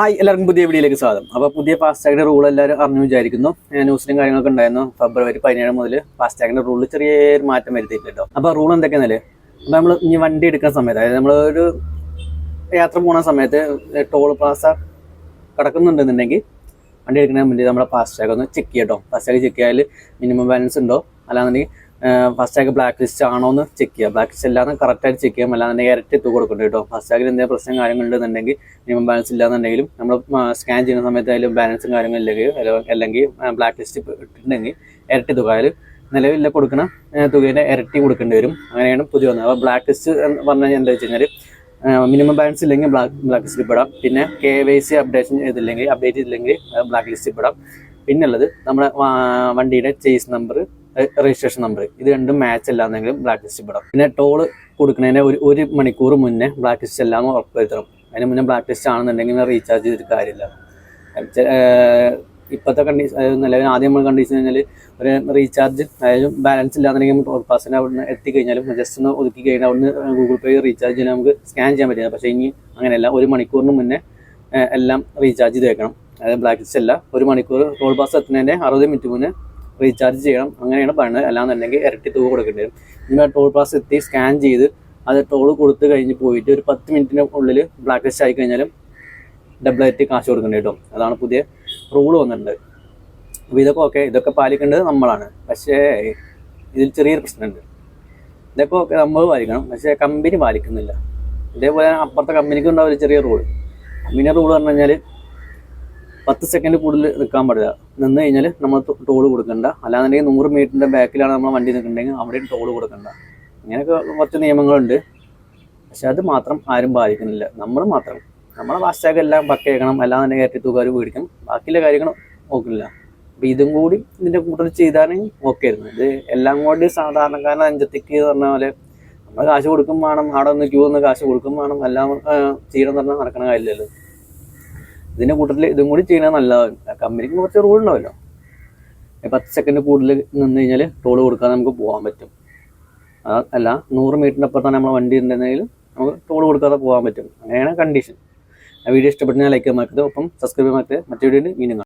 Hi എല്ലാവർക്കും പുതിയ വീഡിയോയിലേക്ക് സ്വാഗതം. അപ്പോൾ പുതിയ ഫാസ്ടാഗിന്റെ റൂൾ എല്ലാവരും അറിഞ്ഞു വിചാരിക്കുന്നു. ന്യൂസിലും കാര്യങ്ങളൊക്കെ ഉണ്ടായിരുന്നു. ഫെബ്രുവരി പതിനേഴ് മുതൽ ഫാസ്ടാഗിന്റെ റൂളിൽ ചെറിയൊരു മാറ്റം വരുത്തിയിട്ടുണ്ട് കേട്ടോ അപ്പോൾ റൂൾ എന്തൊക്കെയാണെന്നല്ലേ അപ്പോൾ നമ്മൾ ഇനി വണ്ടി എടുക്കുന്ന സമയത്ത് അതായത് നമ്മൾ ഒരു യാത്ര പോകുന്ന സമയത്ത് ടോൾ പ്ലാസ കിടക്കുന്നുണ്ടെന്നുണ്ടെങ്കിൽ വണ്ടി എടുക്കുന്നതിന് മുന്നേ നമ്മളെ ഫാസ്ടാഗ് ഒന്ന് ചെക്ക് ചെയ്യട്ടോ ഫാസ്ടാഗ് ചെക്ക് ചെയ്യാൽ മിനിമം ബാലൻസ് ഉണ്ടോ? അല്ലാന്നുണ്ടെങ്കിൽ ഫാസ്ടാഗ് ബ്ലാക്ക് ലിസ്റ്റ് ആണോ എന്ന് ചെക്ക് ചെയ്യുക. ബ്ലാക്ക് ലിസ്റ്റ് അല്ലാതെ കറക്റ്റായിട്ട് ചെക്ക് ചെയ്യാം അല്ലാന്നുണ്ടെങ്കിൽ ഇരട്ടി തുക കൊടുക്കണ്ട കേട്ടോ. ഫാസ്ടാഗിൽ എന്തെങ്കിലും പ്രശ്നം കാര്യങ്ങളുണ്ടെന്നുണ്ടെങ്കിൽ മിനിമം ബാലൻസ് ഇല്ലാന്നുണ്ടെങ്കിലും നമ്മൾ സ്കാൻ ചെയ്യുന്ന സമയത്ത് അതിൽ ബാലൻസും കാര്യങ്ങളില്ലെങ്കിൽ അല്ലെങ്കിൽ ബ്ലാക്ക് ലിസ്റ്റ് ഇട്ടിട്ടുണ്ടെങ്കിൽ ഇരട്ടി തുക അതിൽ നിലവിൽ കൊടുക്കുന്ന തുകയുടെ ഇരട്ടി കൊടുക്കേണ്ടി വരും. അങ്ങനെയാണ് പുതിയ വന്നത്. അപ്പോൾ ബ്ലാക്ക് ലിസ്റ്റ് എന്ന് പറഞ്ഞാൽ എന്താ വെച്ച് കഴിഞ്ഞാൽ മിനിമം ബാലൻസ് ഇല്ലെങ്കിൽ ബ്ലാക്ക് ബ്ലാക്ക് ലിസ്റ്റിൽ പെടാം പിന്നെ കെ വൈ സി അപ്ഡേഷൻ ചെയ്തില്ലെങ്കിൽ അപ്ഡേറ്റ് ചെയ്തില്ലെങ്കിൽ ബ്ലാക്ക് ലിസ്റ്റിൽ പെടാം പിന്നെ ഉള്ളത് നമ്മുടെ വണ്ടിയുടെ ചേസ് നമ്പർ രജിസ്ട്രേഷൻ നമ്പർ ഇത് രണ്ടും മാച്ച് അല്ലാന്നെങ്കിലും ബ്ലാക്ക് ലിസ്റ്റ് പെടാം പിന്നെ ടോൾ കൊടുക്കുന്നതിന് ഒരു ഒരു മണിക്കൂർ മുന്നേ ബ്ലാക്ക് ലിസ്റ്റ് അല്ലാന്ന് ഉറപ്പ് വരുത്തണം അതിന് മുന്നേ ബ്ലാക്ക് ലിസ്റ്റ് ആണെന്നുണ്ടെങ്കിൽ റീചാർജ് ചെയ്തിട്ട് കാര്യമില്ല. ഇപ്പോഴത്തെ കണ്ടീഷൻ നിലവിൽ ആദ്യം നമ്മൾ കണ്ടീഷൻ കഴിഞ്ഞാൽ ഒരു റീചാർജ് അതായത് ബാലൻസ് ഇല്ലാന്നുണ്ടെങ്കിൽ ടോൾ പാസിന് അവിടെ എത്തിക്കഴിഞ്ഞാലും ജസ്റ്റ് ഒന്ന് ഒതുക്കി കഴിഞ്ഞാൽ അവിടുന്ന് ഗൂഗിൾ പേ റീചാർജ് ചെയ്യാൻ നമുക്ക് സ്കാൻ ചെയ്യാൻ പറ്റില്ല. പക്ഷേ ഇനി അങ്ങനെയല്ല. ഒരു മണിക്കൂറിന് മുന്നേ എല്ലാം റീചാർജ് ചെയ്ത് വെക്കണം അതായത് ബ്ലാക്ക് ലിസ്റ്റ് അല്ല. ഒരു മണിക്കൂർ ടോൾ പാസ് എത്തുന്നതിന്റെ അറുപത് മിനിറ്റ് മുന്നേ റീചാർജ് ചെയ്യണം. അങ്ങനെയാണ് പറയുന്നത് അല്ലാന്നുണ്ടെങ്കിൽ ഇരട്ടി തുക കൊടുക്കേണ്ടി വരും. നിങ്ങൾ ടോൾ പാസ് എത്തി സ്കാൻ ചെയ്ത് അത് ടോൾ കൊടുത്തു കഴിഞ്ഞ് പോയിട്ട് ഒരു പത്ത് മിനിറ്റിന് ഉള്ളിൽ ബ്ലാക്ക് ലിസ്റ്റ് ആയി കഴിഞ്ഞാലും ഡബിൾ ആയിട്ട് കാശ് കൊടുക്കേണ്ടി കേട്ടോ. അതാണ് പുതിയ റൂൾ വന്നിട്ടുണ്ട്. അപ്പോൾ ഇതൊക്കെ ഓക്കെ ഇതൊക്കെ പാലിക്കേണ്ടത് നമ്മളാണ്. പക്ഷേ ഇതിൽ ചെറിയൊരു പ്രശ്നമുണ്ട്. ഇതൊക്കെ ഓക്കെ നമ്മൾ പാലിക്കണം. പക്ഷേ കമ്പനി പാലിക്കുന്നില്ല. ഇതേപോലെ അപ്പുറത്തെ കമ്പനിക്ക് ഉണ്ടാവും ഒരു ചെറിയ റൂൾ കമ്പനി റൂൾ പറഞ്ഞു കഴിഞ്ഞാൽ പത്ത് സെക്കൻഡ് കൂടുതൽ നിൽക്കാൻ പാടില്ല. നിന്ന് കഴിഞ്ഞാൽ നമ്മൾ ടോൾ കൊടുക്കണ്ട. അല്ലാന്നുണ്ടെങ്കിൽ നൂറ് മീറ്ററിന്റെ ബാക്കിലാണ് നമ്മൾ വണ്ടി നിൽക്കുന്നുണ്ടെങ്കിൽ അവിടെയും ടോൾ കൊടുക്കണ്ട. ഇങ്ങനെയൊക്കെ കുറച്ച് നിയമങ്ങളുണ്ട്. പക്ഷെ അത് മാത്രം ആരും പാലിക്കുന്നില്ല നമ്മൾ മാത്രം. നമ്മളെ ഫാസ്റ്റാഗ് എല്ലാം പക്കയാക്കണം അല്ലാന്നുണ്ടെങ്കിൽ കയറ്റി തൂക്കാർ മേടിക്കണം. ബാക്കിയുള്ള കാര്യങ്ങൾ നോക്കില്ല. അപ്പം ഇതും കൂടി ഇതിന്റെ കൂട്ടത്തിൽ ചെയ്താണെങ്കിൽ ഓക്കെ ആയിരുന്നു. ഇത് എല്ലാം കൂടി സാധാരണക്കാരൻ അഞ്ചത്തേക്ക് എന്ന് പറഞ്ഞ പോലെ നമ്മൾ കാശ് കൊടുക്കും വേണം. അവിടെ ഒന്ന് ക്യൂ ഒന്ന് കാശ് കൊടുക്കും വേണം. എല്ലാം ചെയ്യണം എന്ന് പറഞ്ഞാൽ നടക്കണ കാര്യമില്ലല്ലോ. ഇതിന്റെ കൂട്ടത്തിൽ ഇതും കൂടി ചെയ്യണത് നല്ലതാണ് കമ്പനിക്ക് കുറച്ച് റൂൾ ഉണ്ടാവല്ലോ. പത്ത് സെക്കൻഡ് കൂടുതൽ നിന്ന് കഴിഞ്ഞാൽ ടോൾ കൊടുക്കാതെ നമുക്ക് പോകാൻ പറ്റും. അല്ല നൂറ് മീറ്ററിന്റെ അപ്പുറത്താണ് നമ്മളെ വണ്ടി ഉണ്ടെന്നെങ്കിൽ നമുക്ക് ടോൾ കൊടുക്കാതെ പോകാൻ പറ്റും. അങ്ങനെയാണ് കണ്ടീഷൻ വീഡിയോ ഇഷ്ടപ്പെട്ടാൽ ലൈക്ക് മാറ്റത് ഒപ്പം സബ്സ്ക്രൈബ് മാറ്റത് മറ്റു വീഡിയോയിൽ വീണ്ടും